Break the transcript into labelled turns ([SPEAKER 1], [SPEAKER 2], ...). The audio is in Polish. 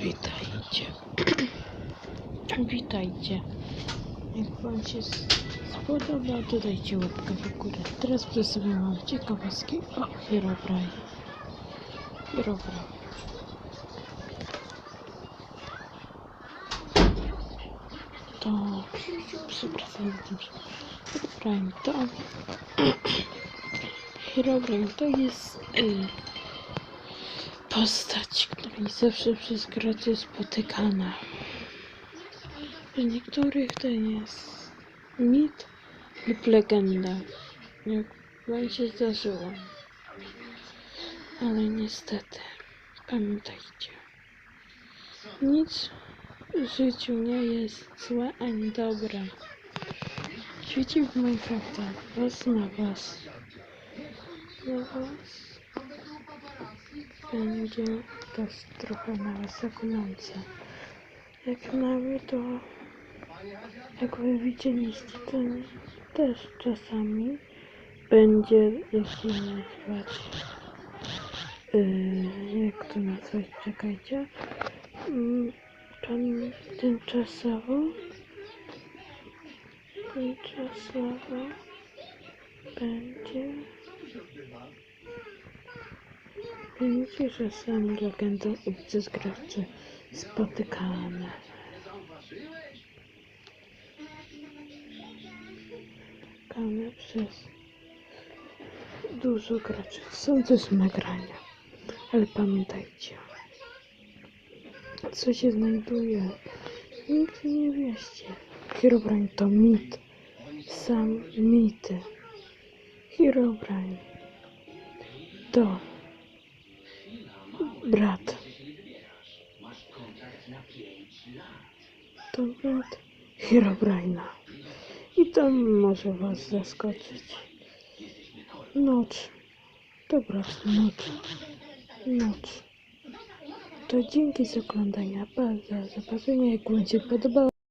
[SPEAKER 1] Witajcie. Witajcie. Jak Wam się spodoba, to dajcie łapkę w górę. Teraz przy sobie mam ciekawostki o Herobrine. Herobrine. To... Przepraszam, Herobrine to... Herobrine to jest... Y, postać, która jest zawsze przez graczy spotykana. W niektórych to jest mit lub legenda, jak wam się zdarzyło. Ale niestety, pamiętajcie, nic w życiu nie jest złe ani dobre. Świeci w Minecrafta, was na was. Na was będzie to trochę na was zakujące. Jak mamy to, jak wy widzieliście, to też czasami będzie, jak to nazwać, yy, jak to nazwać, czekajcie, yy, tam tymczasowo, tymczasowo będzie będzie czasami legendą obcy zgrawcy spotykane. Spotykane przez dużo graczy. Są też nagrania, ale pamiętajcie, co się znajduje, nigdy nie wierzcie. Herobrine to mit, sam mity. Herobrine to brat. To brat Herobrina. I to może was zaskoczyć. Noc. To brat noc. Noc. To dzięki za oglądanie. Pa, za zobaczenie. Jak wam się podobało,